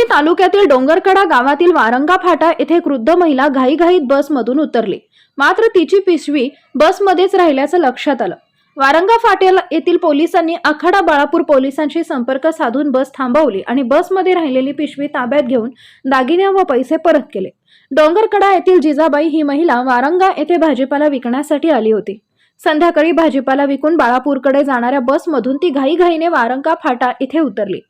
हिंगोली तालुक्यातील डोंगरकडा गावातील वारंगा फाटा येथे क्रुद्ध वृद्ध महिला घाईघाईत बसमधून उतरली. मात्र तिची पिशवी बसमध्येच राहिल्याचं लक्षात आलं. वारंगा फाटेल येथील पोलिसांनी आखाडा बाळापूर पोलिसांशी संपर्क साधून बस थांबवली आणि बसमध्ये राहिलेली पिशवी ताब्यात घेऊन दागिने व पैसे परत केले. डोंगरकडा येथील जिजाबाई ही महिला वारंगा येथे भाजीपाला विकण्यासाठी आली होती. संध्याकाळी भाजीपाला विकून बाळापूरकडे जाणाऱ्या बसमधून ती घाईघाईने वारंगा फाटा इथे उतरली.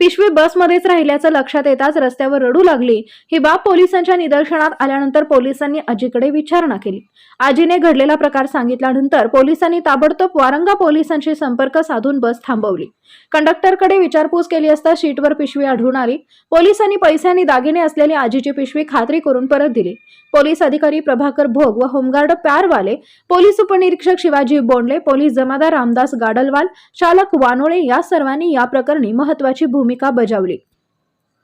पिशवी बसमध्येच राहिल्याचं लक्षात येताच रस्त्यावर रडू लागली. ही बाब पोलिसांच्या निदर्शनात आल्यानंतर पोलिसांनी आजीकडे विचारणा केली. आजीने घडलेला प्रकार सांगितल्यानंतर पोलिसांनी ताबडतोब वारंगा पोलिसांशी संपर्क साधून बस थांबवली. कंडक्टरकडे विचारपूस केली असता शीटवर पिशवी आढळून आली. पोलिसांनी पैसे आणि दागिने असलेली आजीची पिशवी खात्री करून परत दिली. पोलीस अधिकारी प्रभाकर भोग व होमगार्ड प्यारवाले पोलीस उपनिरीक्षक शिवाजी बोंडले पोलीस जमादार रामदास गाडलवाल चालक वानोळे या सर्वांनी या प्रकरणी महत्वाची भूमिका बजावली.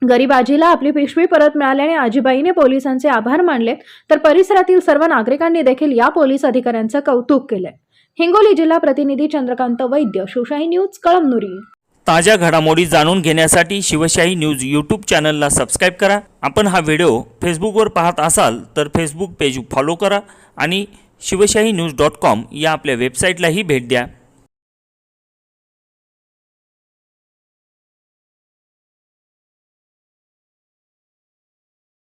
गरीब आजीला आपली पिशवी परत मिळाल्याने आजीबाईने पोलिसांचे आभार मानले तर परिसरातील सर्व नागरिकांनी देखील या पोलीस अधिकाऱ्यांचं कौतुक केलंय. हिंगोली जिल्हा प्रतिनिधी चंद्रकांत वैद्य शिवशाही न्यूज कळमनुरी. ताज्या घडामोडी जाणून घेण्यासाठी शिवशाही न्यूज यूट्यूब चॅनलला सबस्क्राईब करा. आपण हा व्हिडिओ फेसबुकवर पाहत असाल तर फेसबुक पेज फॉलो करा आणि शिवशाही न्यूज डॉट कॉम या आपल्या वेबसाईटलाही भेट द्या.